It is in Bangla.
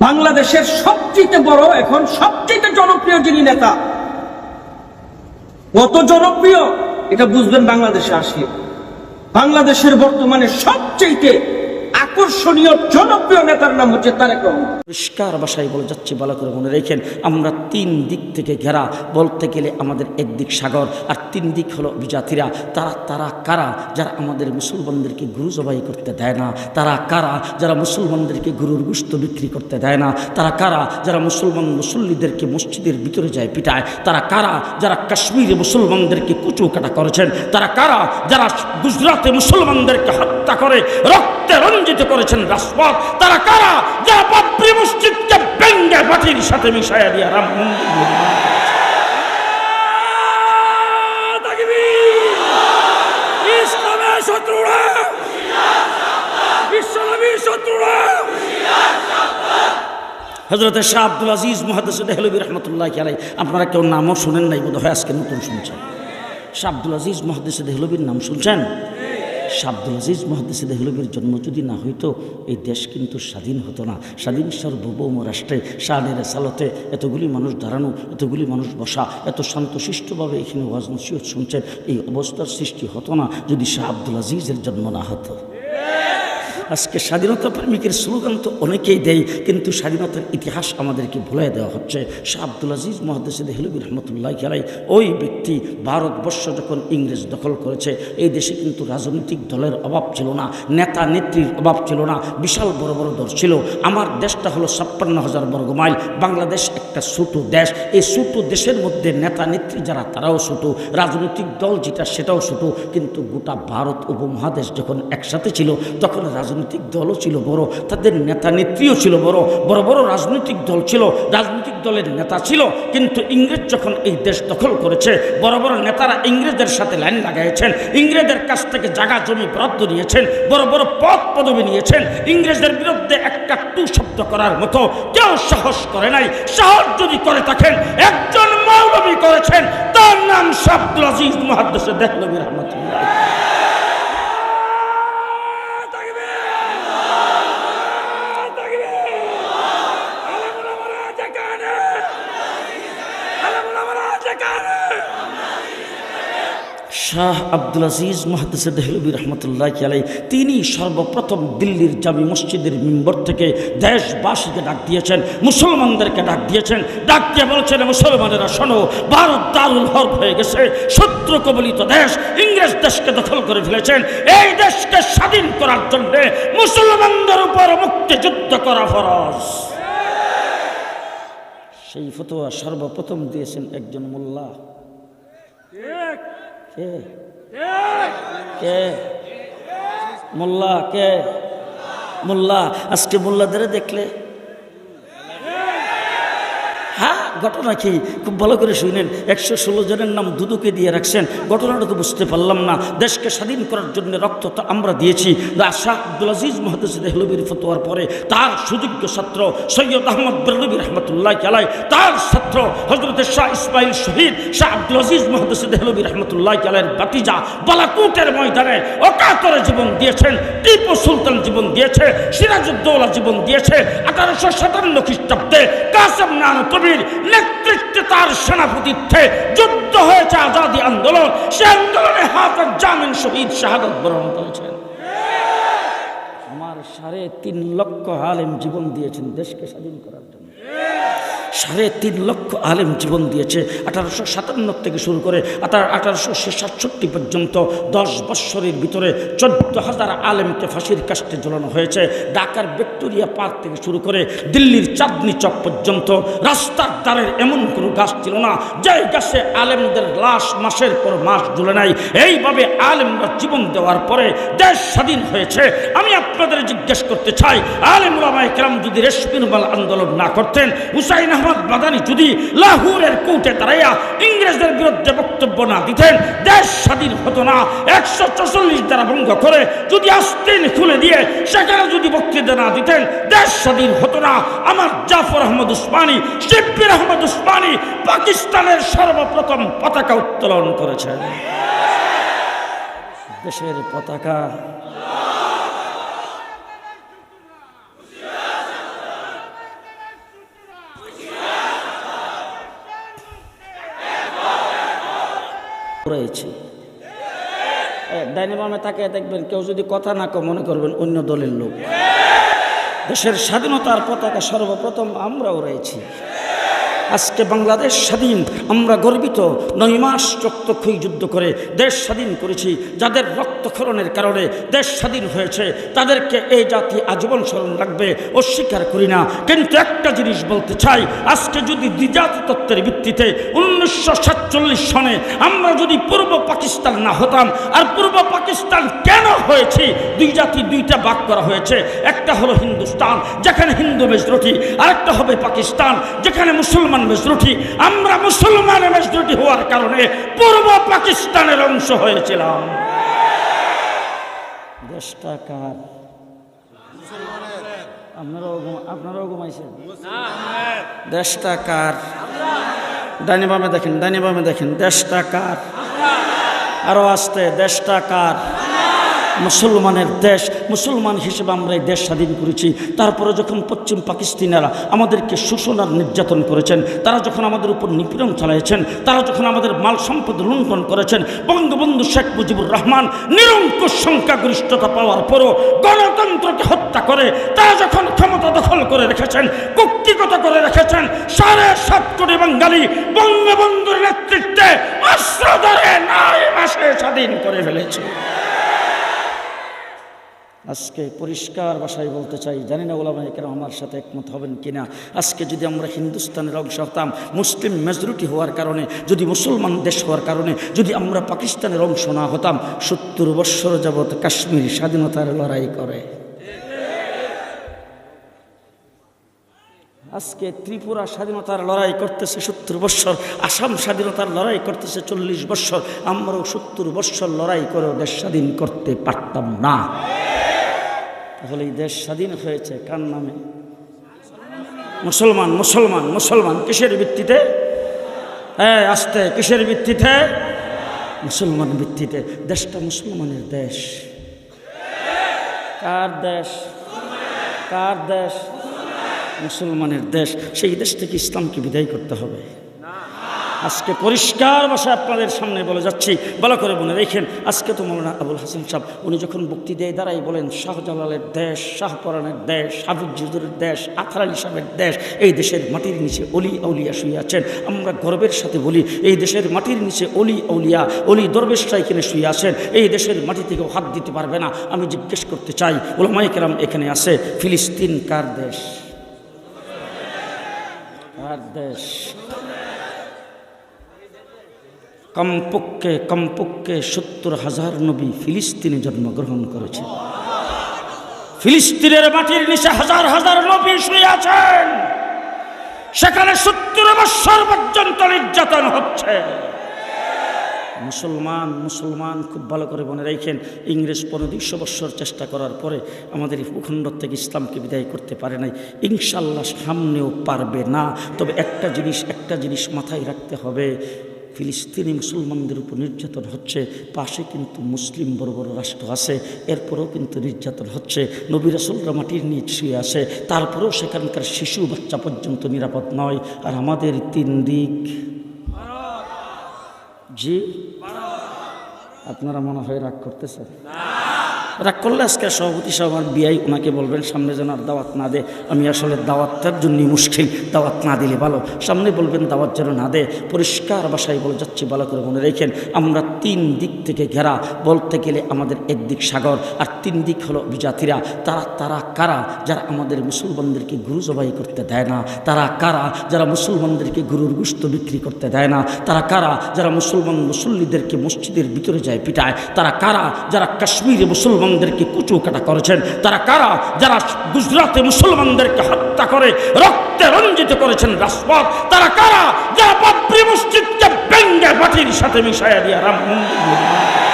বাংলাদেশের সবচেয়ে বড়, এখন সবচেয়ে জনপ্রিয় যিনি নেতা, কত জনপ্রিয়, এটা বুঝবেন বাংলাদেশে আসিয়ে। বাংলাদেশের বর্তমানে সবচেয়ে আকর্ষণীয়, জনপ্রিয় নেতার নাম হচ্ছে তারেক রহমান। পরিষ্কার ভাষায় বলে যাচ্ছি, ভালো করে মনে রেখেন, আমরা তিন দিক থেকে ঘেরা। বলতে গেলে আমাদের একদিক সাগর, আর তিন দিক হলো বিজাতিরা তারা তারা কারা যারা আমাদের মুসলমানদেরকে গুরু জবাই করতে দেয় না? তারা কারা যারা মুসলমানদেরকে গুরুর গুস্ত বিক্রি করতে দেয় না? তারা কারা যারা মুসলমান মুসল্লিদেরকে মসজিদের ভিতরে যায় পিটায়? তারা কারা যারা কাশ্মীরে মুসলমানদেরকে কুচু কাটা করেছেন? তারা কারা যারা গুজরাটে মুসলমানদেরকে হত্যা করে, রক্তে রঞ্জিত করেছেন রাজপথ তারা কারা? যারা বাবরি মসজিদকে ব্যঙ্গে মাটির সাথে মিশাইয়া দিয়া রাম মন্দির নির্মাণ ইসলামের শত্রুরা। বিশ্বনবীর শত্রুরা। হজরত শাহ আব্দুল আজিজ মহাদেশ দেহলবী রহমতুল্লাহ আলাই আপনারা কেউ নামও শুনেন নাই বোধ হয় আজকে নতুন শুনছেন। শাহ আব্দুল আজিজ মহাদেশ দেহলবীর নাম শুনছেন? আব্দুল আজিজ মহাদেশে দেহলবির জন্ম যদি না হইতো, এই দেশ কিন্তু স্বাধীন হতো না। স্বাধীন সার্বভৌম রাষ্ট্রে শাহের সালতে এতগুলি মানুষ দাঁড়ানো, এতগুলি মানুষ বসা, এত শান্তশিষ্টভাবে এখানে ওয়াজ নসিহত শুনছেন, এই অবস্থার সৃষ্টি হতো না যদি শাহ আব্দুল আজিজের জন্ম না হতো। আজকে স্বাধীনতা প্রেমিকের স্লোগান তো অনেকেই দেয়, কিন্তু স্বাধীনতার ইতিহাস আমাদেরকে ভুলাই দেওয়া হচ্ছে। শাহ আব্দুল আজিজ মহাদেশে দেহলবী রহমতুল্লাহ খেলাই ওই ব্যক্তি ভারতবর্ষ যখন ইংরেজ দখল করেছে, এই দেশে কিন্তু রাজনৈতিক দলের অভাব ছিল না, নেতা নেত্রীর অভাব ছিল না, বিশাল বড় বড় দল ছিল। আমার দেশটা হলো ছাপ্পান্ন হাজার বর্গ মাইল, বাংলাদেশ একটা ছোটো দেশ। এই ছোটো দেশের মধ্যে নেতা নেত্রী যারা, তারাও ছোটো রাজনৈতিক দল যেটা, সেটাও ছোটো কিন্তু গোটা ভারত উপমহাদেশ যখন একসাথে ছিল, তখন রাজনৈতিক দলও ছিল বড়, তাদের নেতা নেত্রীও ছিল বড় বড় বড় রাজনৈতিক দল ছিল, রাজনৈতিক দলের নেতা ছিল, কিন্তু ইংরেজ যখন এই দেশ দখল করেছে, বড় বড় নেতারা ইংরেজদের সাথে লাইন লাগাইছেন ইংরেজদের কাছ থেকে জায়গা জমি বরাদ্দ নিয়েছেন বড় বড় পদ পদবি নিয়েছেন, ইংরেজদের বিরুদ্ধে একটা টু শব্দ করার মতো কেউ সাহস করে নাই, সাহস যদি করে থাকেন, একজন মৌলবী করেছেন, তার নাম শাব্দুল আজিজ মহাদ্দেশে দেখলবী শাহ আব্দুল আজিজ মহাদেসে দেহলবী রহমতুল্লাহ আলাই তিনি সর্বপ্রথম দিল্লির জামি মসজিদের মেম্বর থেকে দেশবাসীকে ডাক দিয়েছেন, মুসলমানদেরকে ডাক দিয়েছেন। ডাক দিয়ে বলছেন, মুসলমানেরা শোনো, ভারত দারুল হরফ হয়ে গেছে, শত্রু কবলিত দেশ ইংরেজ দেশকে দখল করে ফেলেছেন। এই দেশকে স্বাধীন করার জন্য মুসলমানদের উপর মুক্তিযুদ্ধ করা ফরজ। সেই ফতোয়া সর্বপ্রথম দিয়েছেন একজন মোল্লা। কে কে মোল্লা কে মোল্লা আজকে মোল্লাদের দেখলে হ্যাঁ ঘটনা কি? খুব ভালো করে শুনেন। একশো ষোলো জনের নাম দুদুকে দিয়ে রাখছেন। ঘটনাটা তো বুঝতে পারলাম না। দেশকে স্বাধীন করার জন্য রক্ত তো আমরা দিয়েছি। শাহ আব্দুল আজিজ ফতোয়ার পরে তার সুযোগ্য ছাত্র সৈয়দ আহমদ বেরলবী রহমতুল্লাহ আলাই তার ছাত্র হজরত শাহ ইসমাইল শহীদ শাহ আব্দুল আজিজ মহাদিস দেহলবী রহমতুল্লাহ আলাইয়ের বাতিজা বালাকুটের ময়দানে অকাতরে জীবন দিয়েছেন, টিপু সুলতান জীবন দিয়েছে, সিরাজউদ্দৌলা জীবন দিয়েছে। আঠারোশো সাতান্ন খ্রিস্টাব্দে কাসেম নান কবির নেতৃত্বে তার সেনাপতিত্বে যুদ্ধ হয়েছে আজাদি আন্দোলন। সে আন্দোলনে হাফেজ জামিন শহীদ শাহাদত বরণ করেছেন। আমার সাড়ে তিন লক্ষ আলেম জীবন দিয়েছেন দেশকে স্বাধীন করার জন্য। সাড়ে তিন লক্ষ আলেম জীবন দিয়েছে। আঠারোশো সাতান্ন থেকে শুরু করে আঠারোশো সাতষট্টি পর্যন্ত দশ বৎসরের ভিতরে চোদ্দ হাজার আলেমকে ফাঁসির কাস্টে ঝোলানো হয়েছে। ঢাকার ভিক্টোরিয়া পার্ক থেকে শুরু করে দিল্লির চাঁদনি চক পর্যন্ত রাস্তার দ্বারের এমন কোনো গাছ ছিল না যে গাছে আলেমদের লাশ মাসের পর মাস ঝুলে নাই। এইভাবে আলেমরা জীবন দেওয়ার পরে দেশ স্বাধীন হয়েছে। আমি আপনাদের জিজ্ঞেস করতে চাই আলেম ওলামায়ে কেরাম যদি রেশমিনবাল আন্দোলন না করতেন, হুসাইন আহমদ বাদানি যদি লাহোরের কোর্টে দাঁড়াইয়া ইংরেজদের বিরুদ্ধে বক্তব্য না দিতেন, দেশ স্বাধীন হতো না। একশো চল্লিশ দ্বারা ভঙ্গ করে যদি আস্তিন খুলে দিয়ে সেখানে যদি বক্তৃতা না দিতেন, দেশ স্বাধীন হতো না। আমার জাফর আহমদ উসমানী শিব্বির আহমদ উসমানী পাকিস্তানের সর্বপ্রথম পতাকা উত্তোলন করেছেন। দেশের পতাকা রয়েছে ডাইনে তাকে দেখবেন কেউ যদি কথা না কো মনে করবেন অন্য দলের লোক। দেশের স্বাধীনতার পতাকা সর্বপ্রথম আমরাও রয়েছি। আজকে বাংলাদেশ স্বাধীন, আমরা গর্বিত। নয় মাস রক্তক্ষয়ী যুদ্ধ করে দেশ স্বাধীন করেছি। যাদের রক্তক্ষরণের কারণে দেশ স্বাধীন হয়েছে, তাদেরকে এই জাতি আজীবন স্মরণ রাখবে, অস্বীকার করি না। কিন্তু একটা জিনিস বলতে চাই, আজকে যদি দ্বিজাতি তত্ত্বের ভিত্তিতে উনিশশো সাতচল্লিশ সনে আমরা যদি পূর্ব পাকিস্তান না হতাম, আর পূর্ব পাকিস্তান কেন হয়েছি? দুই জাতি দুইটা ভাগ করা হয়েছে। একটা হলো হিন্দুস্তান, যেখানে হিন্দু মেজরিটি, আরেকটা হবে পাকিস্তান, যেখানে মুসলমান মেজরিটি, আমরা মুসলমান মেজরিটি হওয়ার কারণে পূর্ব পাকিস্তানের অংশ হয়েছিলাম। দেশটা কার? আপনারাও আপনারাও ঘুমাইছেন? দেশটা কার? ডাইনে বামে দেখেন, ডাইনে বামে দেখেন, দেশটা কার? আরও আসতে, দেশটা কার? মুসলমানের দেশ, মুসলমান হিসেবে আমরা এই দেশ স্বাধীন করেছি। তারপরে যখন পশ্চিম পাকিস্তানিরা আমাদেরকে শোষণ আর নির্যাতন করেছেন, তারা যখন আমাদের উপর নিপীড়ন চালিয়েছেন তারা যখন আমাদের মাল সম্পদ লুণ্ঠন করেছেন, বঙ্গবন্ধু শেখ মুজিবুর রহমান নিরঙ্কুশ সংখ্যাগরিষ্ঠতা পাওয়ার পরও গণতন্ত্রকে হত্যা করে, তারা যখন ক্ষমতা দখল করে রেখেছেন, কুক্ষিগত করে রেখেছেন, সাড়ে সাত কোটি বাঙালি বঙ্গবন্ধুর নেতৃত্বে অস্ত্র ধরে নয় মাসে স্বাধীন করে ফেলেছে। আজকে পরিষ্কার ভাষায় বলতে চাই, জানি না ওলামা কেন আমার সাথে একমত হবেন কিনা। আজকে যদি আমরা হিন্দুস্তানের অংশ হতাম, মুসলিম মেজরিটি হওয়ার কারণে, যদি মুসলমান দেশ হওয়ার কারণে, যদি আমরা পাকিস্তানের অংশ না হতাম, সত্তর বৎসর যাবৎ কাশ্মীর স্বাধীনতার লড়াই করে। আজকে ত্রিপুরা স্বাধীনতার লড়াই করতেছে সত্তর বৎসর আসাম স্বাধীনতার লড়াই করতেছে চল্লিশ বৎসর আমরাও সত্তর বৎসর লড়াই করেও দেশ স্বাধীন করতে পারতাম না। তাহলে এই দেশ স্বাধীন হয়েছে কার নামে? মুসলমান মুসলমান মুসলমান, কিসের ভিত্তিতে? হ্যাঁ আসতে, কিসের ভিত্তিতে? মুসলমান ভিত্তিতে। দেশটা মুসলমানের দেশ। কার দেশ? কার দেশ? মুসলমানের দেশ। সেই দেশ থেকে ইসলামকে বিদায় করতে হবে। আজকে পরিষ্কার ভাষায় আপনাদের সামনে বলে যাচ্ছি। ভালো করে মনে রেখেন, আজকে তো মৌলানা আবুল হাসান সাহেব, উনি যখন বক্তি দেয় দাঁড়াই বলেন, শাহজালালের দেশ, শাহপরানের দেশ হাফিজ দেশ, আথার আলী সাহেবের দেশ, এই দেশের মাটির নিচে অলি আউলিয়া শুয়ে আছেন। আমরা গর্বের সাথে বলি, এই দেশের মাটির নিচে অলি আউলিয়া, অলি দরবেশরা এখানে শুয়ে আছেন, এই দেশের মাটি থেকেও হাত দিতে পারবে না। আমি জিজ্ঞেস করতে চাই ওলামাই কেরাম এখানে আছে, ফিলিস্তিন কার দেশ? কার দেশ? কমপক্ষে কমপক্ষে সত্তর হাজার নবী ফিলিস্তিনে জন্মগ্রহণ করেছে ফিলিস্তিনের মাটির নিচে হাজার হাজার নবী শুয়ে আছেন। সেখানে সত্তর বৎসর পর্যন্ত নির্যাতন হচ্ছে। মুসলমান মুসলমান খুব ভালো করে মনে রেখেন, ইংরেজ পনেরো দুইশো বৎসর চেষ্টা করার পরে আমাদের ভূখণ্ড থেকে ইসলামকে বিদায় করতে পারে নাই। ইনশাল্লাহ সামনেও পারবে না। তবে একটা জিনিস একটা জিনিস মাথায় রাখতে হবে ফিলিস্তিনি মুসলমানদের উপর নির্যাতন হচ্ছে, পাশে কিন্তু মুসলিম বড় বড় রাষ্ট্র আছে, এরপরেও কিন্তু নির্যাতন হচ্ছে, নবী রাসুলরা মাটির নিচ শুয়ে আসে তারপরেও সেখানকার শিশু বাচ্চা পর্যন্ত নিরাপদ নয়, আর আমাদের তিন দিক। জি? আপনারা মনে হয় রাগ করতেছেন? রাগ করলে আজকে সভাপতি সাহেব আমার বিয়াই ওনাকে বলবেন, সামনে যেন আর দাওয়াত না দে। আমি আসলে দাওয়াতটার জন্যই মুশকিল। দাওয়াত না দিলে ভালো। সামনে বলবেন, দাওয়াত যেন না দে। পরিষ্কার বাসায় বলে যাচ্ছি, ভালো করে মনে রেখেন। আমরা তিন দিক থেকে ঘেরা। বলতে গেলে আমাদের একদিক সাগর, আর তিন দিক হলো বিজাতিরা তারা তারা কারা? যারা আমাদের মুসলমানদেরকে গুরু জবাই করতে দেয় না। তারা কারা? যারা মুসলমানদেরকে গুরুর গুস্ত বিক্রি করতে দেয় না। তারা কারা? যারা মুসলমান মুসল্লিদেরকে মসজিদের ভিতরে যায় পিটায়। তারা কারা? যারা কাশ্মীরে মুসলমানদেরকে কুচু কাটা করেছেন তারা কারা যারা গুজরাতে মুসলমানদেরকে হত্যা করে, রক্তে রঞ্জিত করেছেন রাজপথ, তারা কারা যারা বাবরি মসজিদকে ব্যঙ্গে বাটির সাথে মিশাইয়া দিয়া রাম মন্দির।